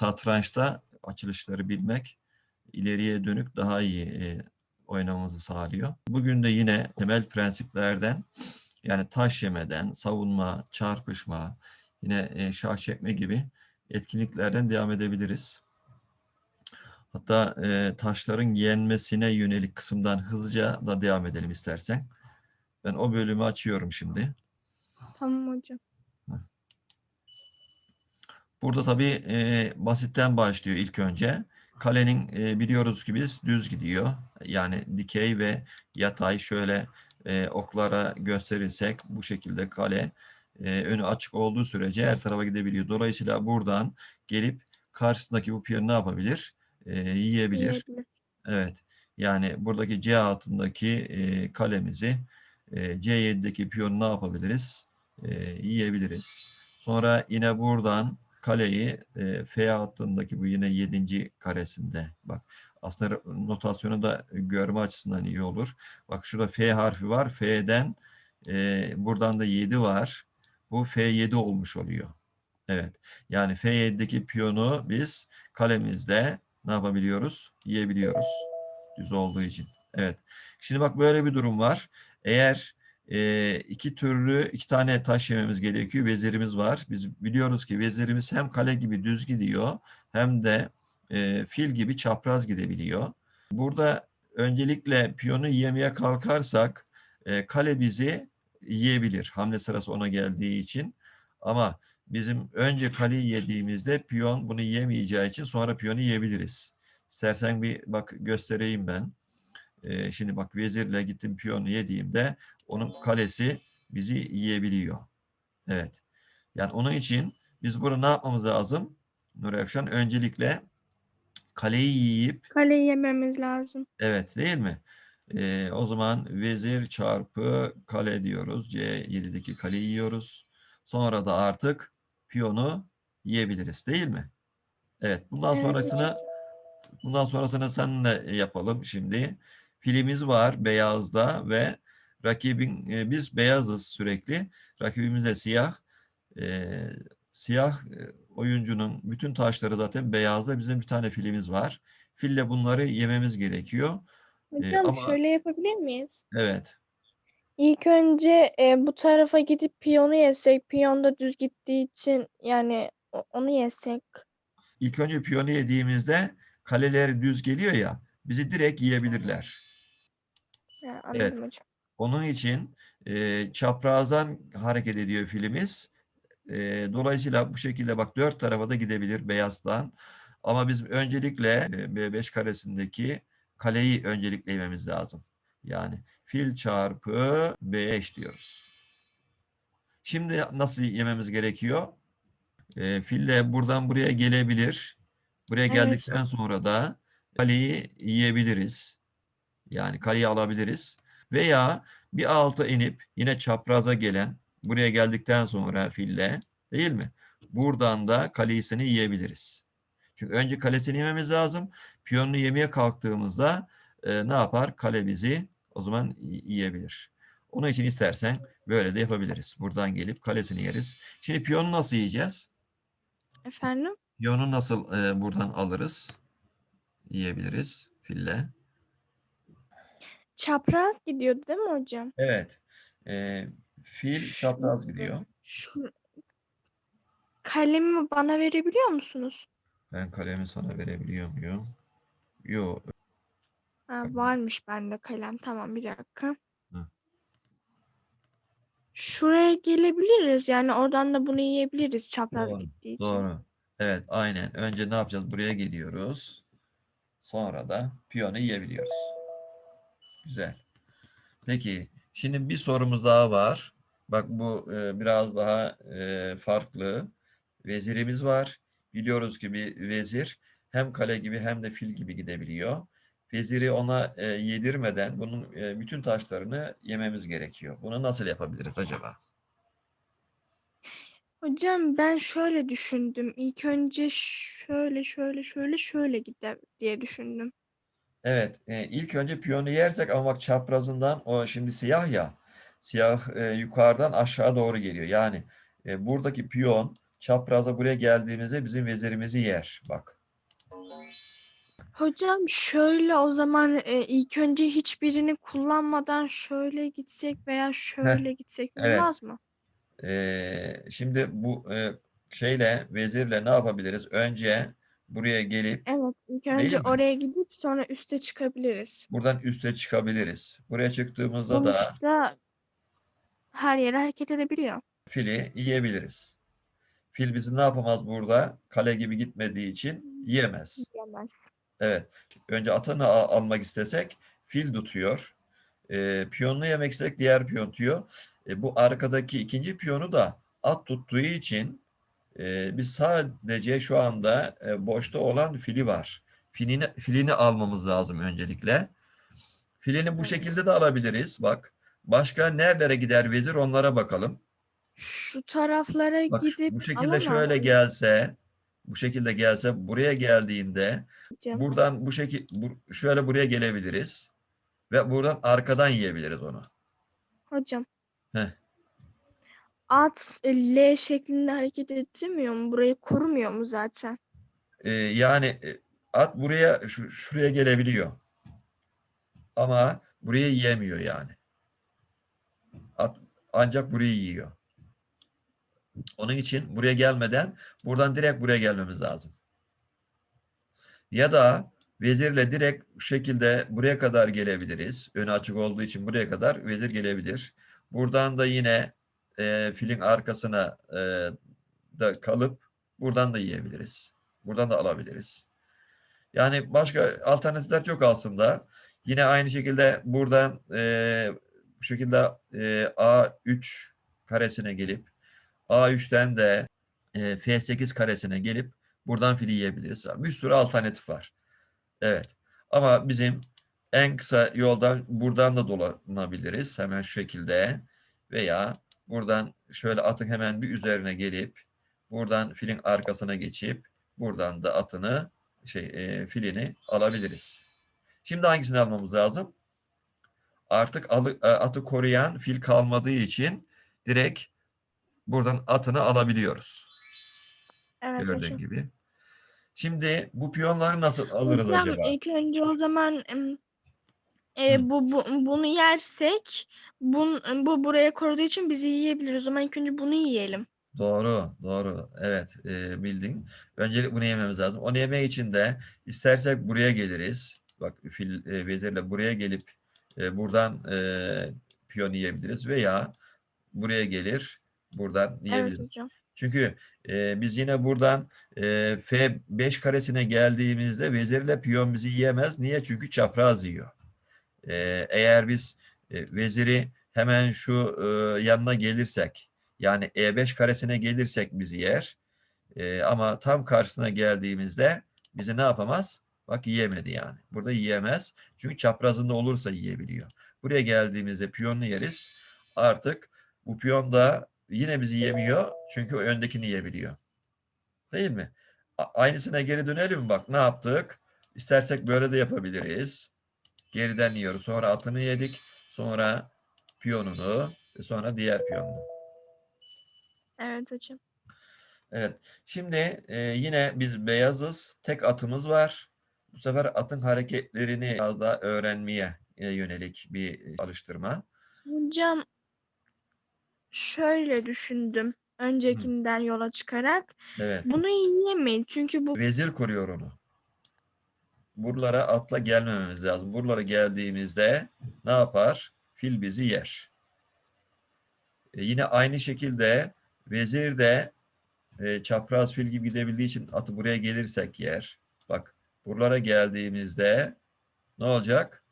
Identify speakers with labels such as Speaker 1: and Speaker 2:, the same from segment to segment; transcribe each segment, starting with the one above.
Speaker 1: satrançta açılışları bilmek ileriye dönük daha iyi e, oynamamızı sağlıyor. Bugün de yine temel prensiplerden yani taş yemeden, savunma, çarpışma, yine e, şah çekme gibi etkinliklerden devam edebiliriz. Hatta e, taşların yenmesine yönelik kısımdan hızlıca da devam edelim istersen. Ben o bölümü açıyorum şimdi.
Speaker 2: Tamam hocam.
Speaker 1: Burada tabii e, basitten başlıyor ilk önce. Kalenin e, biliyoruz ki biz düz gidiyor. Yani dikey ve yatay şöyle e, oklara gösterirsek bu şekilde kale e, önü açık olduğu sürece her tarafa gidebiliyor. Dolayısıyla buradan gelip karşısındaki bu piyonu ne yapabilir? E, yiyebilir.
Speaker 2: Yiyebilir.
Speaker 1: Evet. Yani buradaki C altındaki e, kalemizi e, C7'deki piyonu ne yapabiliriz? E, yiyebiliriz. Sonra yine buradan kaleyi e, F hattındaki bu yine 7. karesinde. Bak aslında notasyonu da görme açısından iyi olur. Bak şurada F harfi var. F'den e, buradan da 7 var. Bu F7 olmuş oluyor. Evet. Yani F7'deki piyonu biz kalemizde ne yapabiliyoruz? Yiyebiliyoruz. Düz olduğu için. Evet. Şimdi bak böyle bir durum var. Eğer e, iki türlü iki tane taş yememiz gerekiyor. Vezirimiz var. Biz biliyoruz ki vezirimiz hem kale gibi düz gidiyor hem de e, fil gibi çapraz gidebiliyor. Burada öncelikle piyonu yemeye kalkarsak e, kale bizi yiyebilir. Hamle sırası ona geldiği için. Ama bizim önce kaleyi yediğimizde piyon bunu yemeyeceği için sonra piyonu yiyebiliriz. İstersen bir bak göstereyim ben. Ee, şimdi bak vezirle gittim piyonu yediğimde onun kalesi bizi yiyebiliyor. Evet. Yani onun için biz burada ne yapmamız lazım? Nur Efşan öncelikle kaleyi yiyip
Speaker 2: Kaleyi yememiz lazım.
Speaker 1: Evet değil mi? Ee, o zaman vezir çarpı kale diyoruz. C7'deki kaleyi yiyoruz. Sonra da artık piyonu yiyebiliriz değil mi? Evet. Bundan
Speaker 2: Evet.
Speaker 1: sonrasını bundan sonrasını seninle yapalım şimdi. Filimiz var beyazda ve rakibin e, biz beyazız sürekli. Rakibimiz de siyah. Ee, siyah e, oyuncunun bütün taşları zaten beyazda. Bizim bir tane filimiz var. Fille bunları yememiz gerekiyor.
Speaker 2: Hocam
Speaker 1: ama-
Speaker 2: şöyle yapabilir miyiz?
Speaker 1: Evet.
Speaker 2: İlk önce e, bu tarafa gidip piyonu yesek, piyon da düz gittiği için yani onu yesek.
Speaker 1: İlk önce piyonu yediğimizde kaleleri düz geliyor ya bizi direkt yiyebilirler.
Speaker 2: Ha, anladım hocam.
Speaker 1: Onun için e, çaprazdan hareket ediyor filimiz. E, dolayısıyla bu şekilde bak dört tarafa da gidebilir beyazdan. Ama biz öncelikle e, B5 karesindeki kaleyi öncelikle yememiz lazım. Yani fil çarpı B5 diyoruz. Şimdi nasıl yememiz gerekiyor? E, fille buradan buraya gelebilir. Buraya
Speaker 2: Evet.
Speaker 1: geldikten sonra da kaleyi yiyebiliriz. Yani kaleyi alabiliriz. Veya bir alta inip yine çapraza gelen buraya geldikten sonra fille değil mi? Buradan da kalesini yiyebiliriz. Çünkü önce kalesini yememiz lazım. Piyonunu yemeye kalktığımızda e, ne yapar? Kale bizi o zaman yiyebilir. Onun için istersen böyle de yapabiliriz. Buradan gelip kalesini yeriz. Şimdi piyonu nasıl yiyeceğiz?
Speaker 2: Efendim?
Speaker 1: Piyonu nasıl e, buradan alırız? Yiyebiliriz fille.
Speaker 2: Çapraz gidiyordu değil mi hocam?
Speaker 1: Evet. E, fil çapraz gidiyor.
Speaker 2: Şu kalemi bana verebiliyor musunuz?
Speaker 1: Ben kalemi sana verebiliyor muyum? Yok.
Speaker 2: Ha, varmış bende kalem. Tamam bir dakika.
Speaker 1: Hı.
Speaker 2: Şuraya gelebiliriz. Yani oradan da bunu yiyebiliriz çapraz
Speaker 1: Doğru,
Speaker 2: gittiği için.
Speaker 1: Doğru. Evet, aynen. Önce ne yapacağız? Buraya geliyoruz. Sonra da piyonu yiyebiliyoruz. Güzel. Peki, şimdi bir sorumuz daha var. Bak bu e, biraz daha e, farklı. Vezirimiz var. Biliyoruz ki bir vezir hem kale gibi hem de fil gibi gidebiliyor. Veziri ona e, yedirmeden bunun e, bütün taşlarını yememiz gerekiyor. Bunu nasıl yapabiliriz acaba?
Speaker 2: Hocam ben şöyle düşündüm. İlk önce şöyle şöyle şöyle şöyle gider diye düşündüm.
Speaker 1: Evet, e, ilk önce piyonu yersek ama bak çaprazından o şimdi siyah ya, siyah e, yukarıdan aşağı doğru geliyor. Yani e, buradaki piyon çapraza buraya geldiğimizde bizim vezirimizi yer. Bak.
Speaker 2: Hocam şöyle o zaman e, ilk önce hiçbirini kullanmadan şöyle gitsek veya şöyle gitsek
Speaker 1: evet.
Speaker 2: olmaz mı?
Speaker 1: Ee, şimdi bu e, şeyle vezirle ne yapabiliriz? Önce buraya gelip
Speaker 2: Evet, ilk önce
Speaker 1: mi?
Speaker 2: oraya gidip sonra üste çıkabiliriz.
Speaker 1: buradan üste çıkabiliriz. Buraya çıktığımızda da
Speaker 2: Sonuçta her yere hareket edebiliyor.
Speaker 1: fili yiyebiliriz. Fil bizi ne yapamaz burada? Kale gibi gitmediği için yiyemez.
Speaker 2: Diyemez.
Speaker 1: Evet. Önce atını a- almak istesek fil tutuyor. E, piyonunu yemek istesek diğer piyon tutuyor. E, bu arkadaki ikinci piyonu da at tuttuğu için e, biz sadece şu anda e, boşta olan fili var. Filini, filini almamız lazım öncelikle. Filini bu şekilde de alabiliriz. Bak. Başka nerelere gider vezir onlara bakalım.
Speaker 2: Şu taraflara
Speaker 1: Bak
Speaker 2: gidip
Speaker 1: bu şekilde
Speaker 2: alamaz
Speaker 1: şöyle gelse, bu şekilde gelse buraya geldiğinde
Speaker 2: hocam?
Speaker 1: buradan bu şekil bu, şöyle buraya gelebiliriz ve buradan arkadan yiyebiliriz onu.
Speaker 2: Hocam.
Speaker 1: Heh.
Speaker 2: At e, L şeklinde hareket ettirmiyor mu? Burayı korumuyor mu zaten?
Speaker 1: Ee, yani e, at buraya şu, şuraya gelebiliyor. Ama burayı yiyemiyor yani. At ancak burayı yiyor. Onun için buraya gelmeden buradan direkt buraya gelmemiz lazım. Ya da vezirle direkt şu şekilde buraya kadar gelebiliriz. Önü açık olduğu için buraya kadar vezir gelebilir. Buradan da yine e, filin arkasına e, da kalıp buradan da yiyebiliriz. Buradan da alabiliriz. Yani başka alternatifler çok aslında. Yine aynı şekilde buradan e, bu şekilde e, A3 karesine gelip A3'ten de e, F8 karesine gelip buradan fili yiyebiliriz. Bir sürü alternatif var. Evet. Ama bizim en kısa yoldan buradan da dolanabiliriz. Hemen şu şekilde veya buradan şöyle atın hemen bir üzerine gelip buradan filin arkasına geçip buradan da atını şey e, filini alabiliriz. Şimdi hangisini almamız lazım? Artık alı- e, atı koruyan fil kalmadığı için direkt buradan atını alabiliyoruz.
Speaker 2: Evet
Speaker 1: Gördüğün
Speaker 2: hocam.
Speaker 1: gibi. Şimdi bu piyonları nasıl alırız
Speaker 2: Hocam
Speaker 1: acaba?
Speaker 2: ilk önce o zaman e, bu, bu bunu yersek bun, bu buraya koruduğu için bizi yiyebilir. O zaman ilk önce bunu yiyelim.
Speaker 1: Doğru, doğru. Evet, e, bildin. Öncelik bunu yememiz lazım. Onu yemek için de istersek buraya geliriz. Bak fil e, vezirle buraya gelip e, buradan e, piyon yiyebiliriz veya buraya gelir, buradan
Speaker 2: Evet
Speaker 1: yiyebiliriz.
Speaker 2: hocam.
Speaker 1: Çünkü e, biz yine buradan e, F5 karesine geldiğimizde vezirle piyon bizi yiyemez. Niye? Çünkü çapraz yiyor. E, eğer biz e, veziri hemen şu e, yanına gelirsek yani E5 karesine gelirsek bizi yer. E, ama tam karşısına geldiğimizde bizi ne yapamaz? Bak yiyemedi yani. Burada yiyemez. Çünkü çaprazında olursa yiyebiliyor. Buraya geldiğimizde piyonunu yeriz. Artık bu piyon da yine bizi yemiyor. Çünkü öndekini yiyebiliyor. Değil mi? A- Aynısına geri dönelim? Bak ne yaptık? İstersek böyle de yapabiliriz. Geriden yiyoruz. Sonra atını yedik. Sonra piyonunu ve sonra diğer piyonunu.
Speaker 2: Evet hocam.
Speaker 1: Evet. Şimdi e, yine biz beyazız. Tek atımız var. Bu sefer atın hareketlerini biraz daha öğrenmeye e, yönelik bir çalıştırma.
Speaker 2: Hocam şöyle düşündüm. Öncekinden yola çıkarak.
Speaker 1: Evet.
Speaker 2: Bunu yiyemeyin. Çünkü bu
Speaker 1: Vezir koruyor onu. Buralara atla gelmememiz lazım. Buralara geldiğimizde ne yapar? Fil bizi yer. E, yine aynı şekilde vezir de e, çapraz fil gibi gidebildiği için atı buraya gelirsek yer. Bak buralara geldiğimizde ne olacak?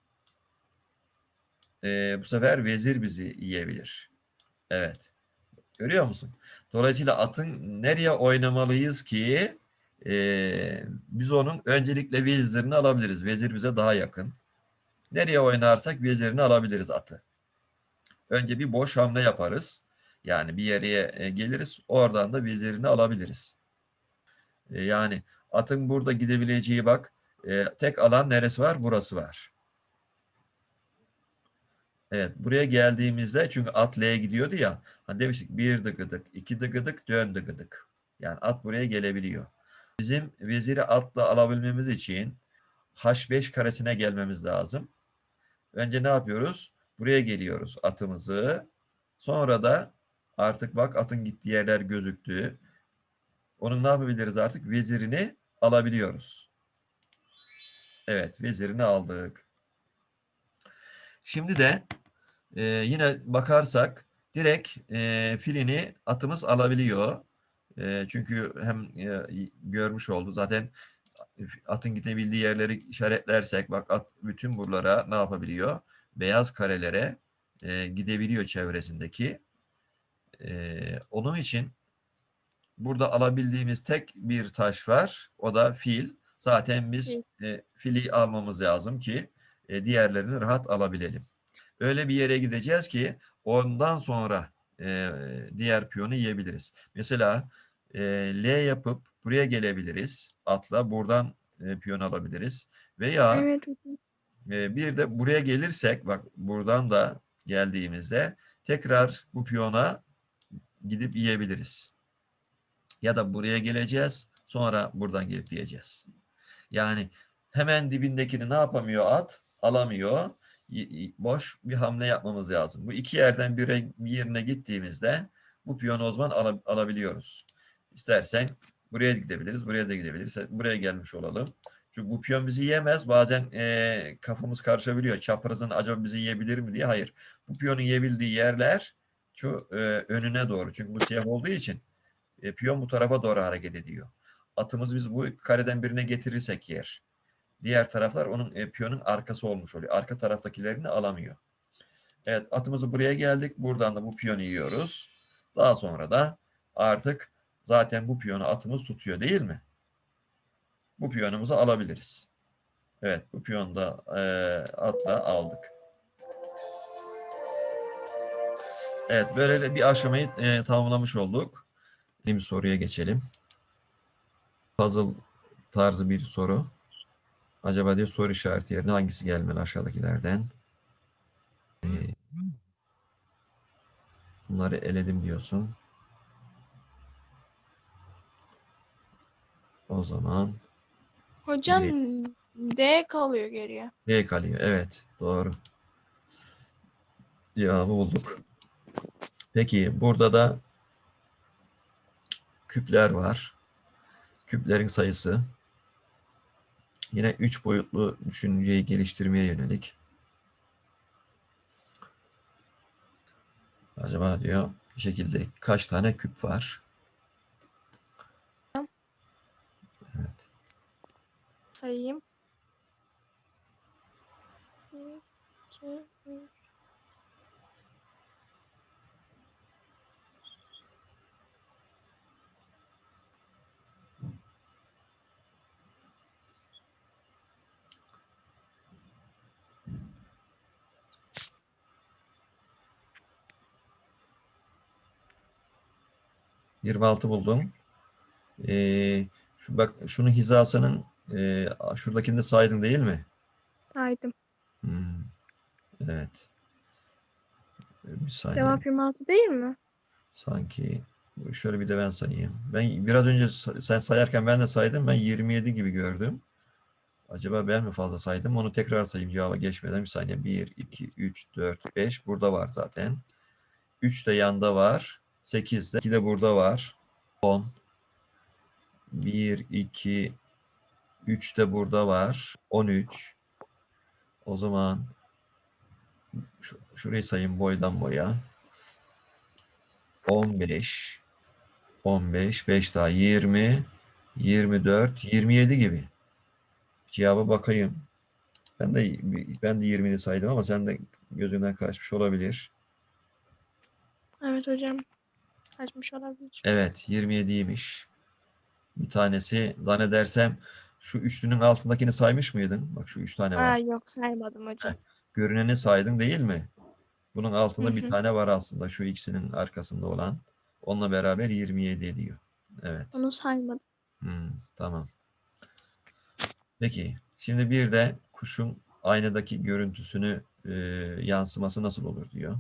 Speaker 1: E, bu sefer vezir bizi yiyebilir. Evet. Görüyor musun? Dolayısıyla atın nereye oynamalıyız ki e, biz onun öncelikle vezirini alabiliriz. Vezir bize daha yakın. Nereye oynarsak vezirini alabiliriz atı. Önce bir boş hamle yaparız. Yani bir yere e, geliriz. Oradan da vezirini alabiliriz. E, yani atın burada gidebileceği bak. e, tek alan neresi var? Burası var. Evet, buraya geldiğimizde çünkü at L'ye gidiyordu ya. Hani demiştik bir dıgıdık, iki dıgıdık, dön dıgıdık. Yani at buraya gelebiliyor. Bizim veziri atla alabilmemiz için H5 karesine gelmemiz lazım. Önce ne yapıyoruz? Buraya geliyoruz atımızı. Sonra da artık bak atın gittiği yerler gözüktü. Onun ne yapabiliriz artık? Vezirini alabiliyoruz. Evet, vezirini aldık. Şimdi de e, yine bakarsak direkt e, filini atımız alabiliyor. E, çünkü hem e, görmüş oldu zaten atın gidebildiği yerleri işaretlersek bak at bütün buralara ne yapabiliyor? Beyaz karelere e, gidebiliyor çevresindeki. E, onun için burada alabildiğimiz tek bir taş var. O da fil. Zaten biz e, fili almamız lazım ki e, diğerlerini rahat alabilelim. Öyle bir yere gideceğiz ki ondan sonra e, diğer piyonu yiyebiliriz. Mesela e, L yapıp buraya gelebiliriz. Atla buradan e, piyon alabiliriz. Veya
Speaker 2: Evet
Speaker 1: e, bir de buraya gelirsek bak buradan da geldiğimizde tekrar bu piyona gidip yiyebiliriz. Ya da buraya geleceğiz. Sonra buradan gelip yiyeceğiz. Yani hemen dibindekini ne yapamıyor at? Alamıyor. Boş bir hamle yapmamız lazım. Bu iki yerden bir yerine gittiğimizde bu piyonu o zaman ala- alabiliyoruz. İstersen buraya gidebiliriz, buraya da gidebiliriz. Buraya gelmiş olalım. Çünkü bu piyon bizi yemez. Bazen eee, kafamız karışabiliyor. Çaprazın acaba bizi yiyebilir mi diye. Hayır. Bu piyonun yiyebildiği yerler şu eee, önüne doğru. Çünkü bu siyah olduğu için e, piyon bu tarafa doğru hareket ediyor. Atımız biz bu kareden birine getirirsek yer. Diğer taraflar onun e, piyonun arkası olmuş oluyor. Arka taraftakilerini alamıyor. Evet atımızı buraya geldik. Buradan da bu piyonu yiyoruz. Daha sonra da artık zaten bu piyonu atımız tutuyor değil mi? Bu piyonumuzu alabiliriz. Evet bu piyonu da e, atla aldık. Evet böyle bir aşamayı e, tamamlamış olduk. Bir soruya geçelim. Puzzle tarzı bir soru. Acaba diye soru işareti yerine hangisi gelmeli aşağıdakilerden? Ee, bunları eledim diyorsun. O zaman
Speaker 2: Hocam D kalıyor geriye.
Speaker 1: D kalıyor. Evet, doğru. Cevabı bulduk. Peki burada da küpler var. Küplerin sayısı yine üç boyutlu düşünceyi geliştirmeye yönelik. Acaba diyor bir şekilde kaç tane küp var? Evet.
Speaker 2: Sayayım. Bir, iki, üç.
Speaker 1: — 26 buldum. Ee, şu bak şunun hizasının e, şuradakini de saydın değil mi?
Speaker 2: Saydım.
Speaker 1: Hmm, Evet. Bir saniye.
Speaker 2: Cevap 26 değil mi?
Speaker 1: Sanki şöyle bir de ben sayayım. Ben biraz önce sen sayarken ben de saydım. Ben 27 gibi gördüm. Acaba ben mi fazla saydım? Onu tekrar sayayım cevaba geçmeden bir saniye. 1, 2, 3, 4, 5 burada var zaten. 3 de yanda var. 8 de 2 de burada var. 10. 1, 2, 3 de burada var. 13. O zaman şu, şurayı sayayım boydan boya. 15 15 5 daha 20 24 27 gibi. Cevaba bakayım. Ben de ben de 20'ni saydım ama sen de gözünden kaçmış olabilir.
Speaker 2: Evet hocam. Kaçmış olabilir.
Speaker 1: Evet 27'ymiş. Bir tanesi zannedersem şu üçlünün altındakini saymış mıydın? Bak şu üç tane var.
Speaker 2: Aa, yok saymadım hocam.
Speaker 1: Görüneni saydın değil mi? Bunun altında
Speaker 2: Hı
Speaker 1: bir
Speaker 2: hı.
Speaker 1: tane var aslında şu ikisinin arkasında olan. Onunla beraber 27 ediyor. Evet.
Speaker 2: Onu saymadım.
Speaker 1: Hmm, tamam. Peki, şimdi bir de kuşun aynadaki görüntüsünü e, yansıması nasıl olur diyor.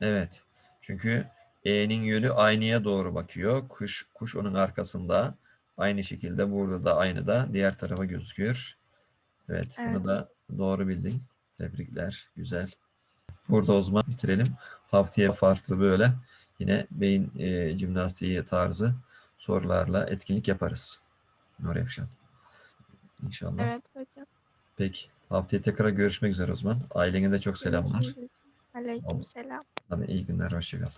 Speaker 1: Evet. Çünkü E'nin yönü aynaya doğru bakıyor. Kuş, kuş onun arkasında. Aynı şekilde burada da aynı da diğer tarafa gözüküyor. Evet, bunu
Speaker 2: Evet.
Speaker 1: da doğru bildin. Tebrikler. Güzel. Burada o zaman bitirelim. Haftaya farklı böyle yine beyin e, jimnastiği tarzı sorularla etkinlik yaparız. Nur Efşan. İnşallah.
Speaker 2: Evet hocam.
Speaker 1: Peki. Haftaya tekrar görüşmek üzere o zaman. Ailene de çok selamlar.
Speaker 2: Aleyküm selam.
Speaker 1: Hadi iyi günler. Hoşçakal.